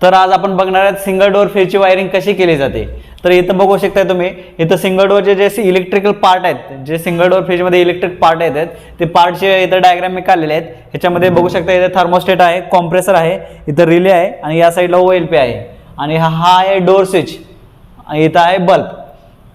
तर आज आपण बघणार आहेत सिंगल डोअर फ्रीजची वायरिंग कशी केली जाते. तर इथं बघू शकताय तुम्ही इथं सिंगल डोअरचे जे इलेक्ट्रिकल पार्ट आहेत जे सिंगल डोअर फ्रीजमध्ये इलेक्ट्रिक पार्ट आहेत ते पार्टचे इथं डायग्राम मी काढलेले आहेत. ह्याच्यामध्ये बघू शकता इथं थर्मोस्टेट आहे कॉम्प्रेसर आहे इथं रिले आहे आणि या साईडला ओ एल पी आहे. आणि हा आहे डोअर स्विच इथं आहे बल्ब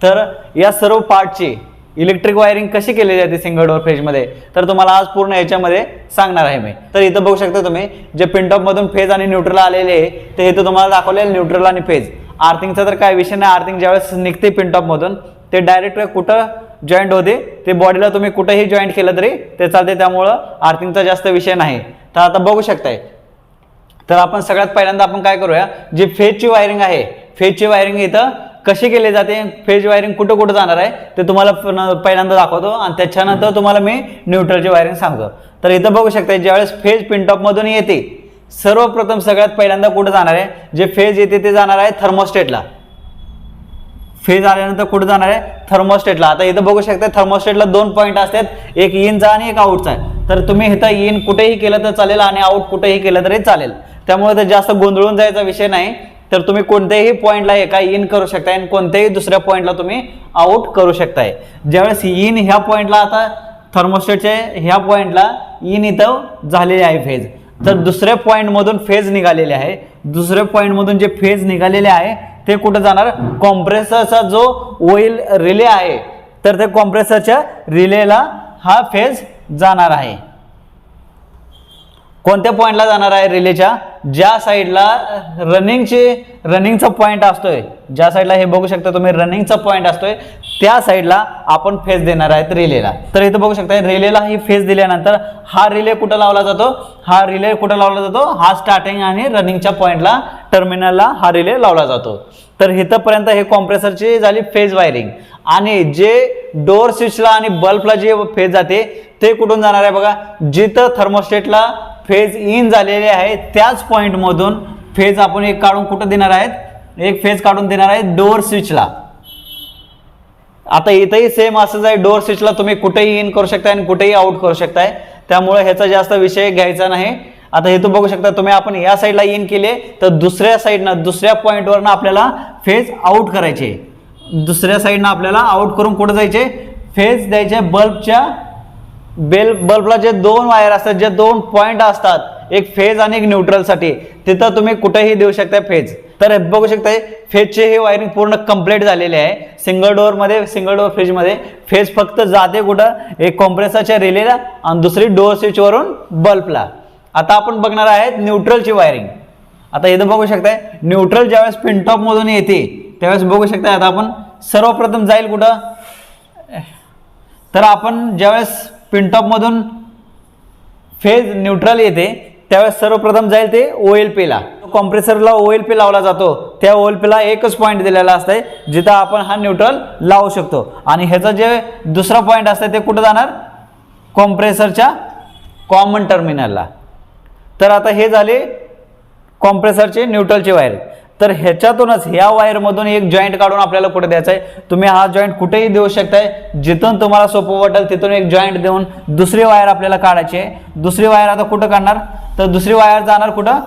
तर या सर्व पार्टची इलेक्ट्रिक वायरिंग कशी केली जाते सिंगल डोअर फ्रीजमध्ये? तर तुम्हाला आज पूर्ण याच्यामध्ये सांगणार आहे मी. तर इथं बघू शकता तुम्ही जे पिनटॉपमधून फेज आणि न्यूट्रल आलेले आहे ते इथं तुम्हाला दाखवले न्यूट्रल आणि फेज. आर्थिंगचा तर काय विषय नाही आर्थिंग ज्यावेळेस निघते पिनटॉपमधून ते डायरेक्ट कुठं जॉईंट होते ते बॉडीला तुम्ही कुठंही जॉईंट केलं तरी ते चालते त्यामुळं आर्थिंगचा जास्त विषय नाही. तर आता बघू शकताय. तर आपण सगळ्यात पहिल्यांदा आपण काय करूया जी फेजची वायरिंग आहे फेजची वायरिंग इथं कशी केली जाते फेज वायरिंग कुठं कुठं जाणार आहे ते तुम्हाला प- पहिल्यांदा दाखवतो. आणि त्याच्यानंतर तुम्हाला मी न्यूट्रलची वायरिंग सांगतो. तर इथं बघू शकता ज्यावेळेस फेज पिनटॉपमधून येते सर्वप्रथम सगळ्यात पहिल्यांदा कुठं जाणार आहे जे फेज येते ते जाणार आहे थर्मोस्टेटला फेज आल्यानंतर कुठं जाणार आहे थर्मोस्टेटला आता इथं बघू शकता थर्मोस्टेटला दोन पॉईंट असतात एक इनचा आणि एक आउटचा आहे तर तुम्ही इथं इन कुठेही केलं तर चालेल आणि आउट कुठेही केलं तरी चालेल. त्यामुळे ते जास्त गोंधळून जायचा विषय नाही. तर तुम्ही कोणत्याही पॉईंटला एका इन करू शकताय आणि कोणत्याही दुसऱ्या पॉईंटला तुम्ही आउट करू शकताय. ज्यावेळेस इन ह्या पॉईंटला आता थर्मोस्टेटच्या ह्या पॉईंटला इन इथं झालेली आहे फेज तर दुसऱ्या पॉईंटमधून फेज निघालेले आहे. दुसऱ्या पॉईंटमधून जे फेज निघालेले आहे ते कुठं जाणार? कॉम्प्रेसरचा जो ओईल रिले आहे तर ते कॉम्प्रेसरच्या रिलेला हा फेज जाणार आहे. कोणत्या पॉईंटला जाणार आहे? रिलेच्या ज्या साईडला रनिंगचे रनिंगचा पॉईंट असतोय ज्या साईडला हे बघू शकता तुम्ही रनिंगचा पॉईंट असतोय त्या साईडला आपण फेज देणार आहेत रिलेला. तर इथं बघू शकता रिलेला ही फेज दिल्यानंतर हा रिले कुठं लावला जातो? हा रिले कुठं लावला जातो? हा स्टार्टिंग आणि रनिंगच्या पॉईंटला टर्मिनलला हा रिले लावला जातो. तर इथंपर्यंत हे कॉम्प्रेसरची झाली फेज वायरिंग आणि जे डोअर स्विचला आणि बल्बला जे फेज जाते ते कुठून जाणार आहे बघा? जिथं थर्मोस्टेटला फेज इन झालेले आहे त्याच पॉईंटमधून फेज आपण एक काढून कुठं देणार आहेत? एक फेज काढून देणार आहे डोअर स्विचला आता इथंही सेम असंच आहे. डोअर स्विचला तुम्ही कुठेही इन करू शकताय आणि कुठेही आउट करू शकताय. त्यामुळे ह्याचा जास्त विषय घ्यायचा नाही. आता हे तू बघू शकता तुम्ही आपण या साईडला इन केले तर दुसऱ्या साईडनं दुसऱ्या पॉईंटवरनं आपल्याला फेज आउट करायचे. दुसऱ्या साईडनं आपल्याला आउट करून कुठं जायचे? फेज द्यायचे बल्बच्या बेल बल्बला जे दोन वायर असतात जे दोन पॉईंट असतात एक फेज आणि एक न्यूट्रलसाठी तिथं तुम्ही कुठेही देऊ शकता फेज तर बघू शकताय फेजचे हे वायरिंग पूर्ण कंप्लीट झालेले आहे. सिंगल डोअरमध्ये सिंगल डोअर फ्रीजमध्ये फेज फक्त जाते कुठं? एक कॉम्प्रेसरच्या रिलेला आणि दुसरी डोअर स्विचवरून बल्बला आता आपण बघणार आहेत न्यूट्रलची वायरिंग आता इथं बघू शकताय न्यूट्रल ज्यावेळेस पिनटॉपमधून येते त्यावेळेस बघू शकताय आता आपण सर्वप्रथम जाईल कुठं? तर आपण ज्यावेळेस पिनटॉपमधून फेज न्यूट्रल येते त्यावेळेस सर्वप्रथम जाईल ते ओ एल पीला कॉम्प्रेसरला ओ एल पी लावला जातो. त्या ओ एल पीला एकच पॉईंट दिलेला असतंय जिथं आपण हा न्यूट्रल लावू शकतो. आणि ह्याचा जे दुसरा पॉईंट असतं ते कुठं जाणार? कॉम्प्रेसरच्या कॉमन टर्मिनलला तर आता हे झाले कॉम्प्रेसरचे न्यूट्रलचे वायर तर ह्याच्यातूनच ह्या वायरमधून एक जॉईंट काढून आपल्याला कुठे द्यायचा आहे. तुम्ही हा जॉईंट कुठेही देऊ शकताय. जिथून तुम्हाला सोपं वाटेल तिथून एक जॉईंट देऊन दुसरी वायर आपल्याला काढायची आहे. दुसरी वायर आता कुठं काढणार? तर दुसरी वायर जाणार कुठं?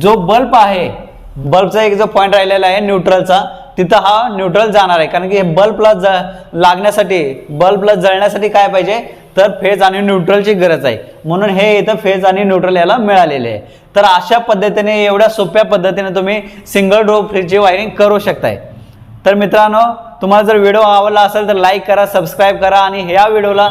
जो बल्ब आहे बल्बचा एक जो पॉईंट राहिलेला आहे न्यूट्रलचा तिथं हा न्यूट्रल जाणार आहे. कारण की हे बल्बला ज लागण्यासाठी बल्बला जळण्यासाठी काय पाहिजे? तर फेज आणि न्यूट्रलची गरज आहे. म्हणून हे इथं फेज आणि न्यूट्रल याला मिळालेले आहे. तर अशा पद्धतीने एवढ्या सोप्या पद्धतीने तुम्ही सिंगल डो फ्रीजची वायरिंग करू शकताय. तर मित्रांनो तुम्हाला जर व्हिडिओ आवडला असेल तर लाईक करा सबस्क्राईब करा आणि ह्या व्हिडिओला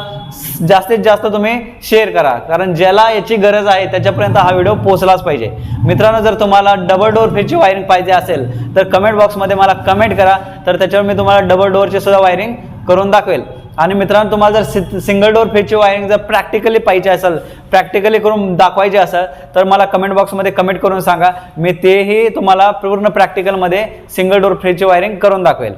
जास्तीत जास्त तुम्ही शेअर करा. कारण ज्याला याची गरज आहे त्याच्यापर्यंत हा व्हिडिओ पोचलाच पाहिजे. मित्रांनो जर तुम्हाला डबल डोअर फ्रीजची वायरिंग पाहिजे असेल तर कमेंट बॉक्समध्ये मला कमेंट करा. तर त्याच्यावर मी तुम्हाला डबल डोअरची सुद्धा वायरिंग करून दाखवेल. आणि मित्रांनो तुम्हाला जर सिंगल डोअर फ्रीजची वायरिंग जर प्रॅक्टिकली पाहिजे असेल प्रॅक्टिकली करून दाखवायची असेल तर मला कमेंट बॉक्समध्ये कमेंट करून सांगा. मी तेही तुम्हाला पूर्ण प्रॅक्टिकलमध्ये सिंगल डोअर फ्रीजची वायरिंग करून दाखवेल.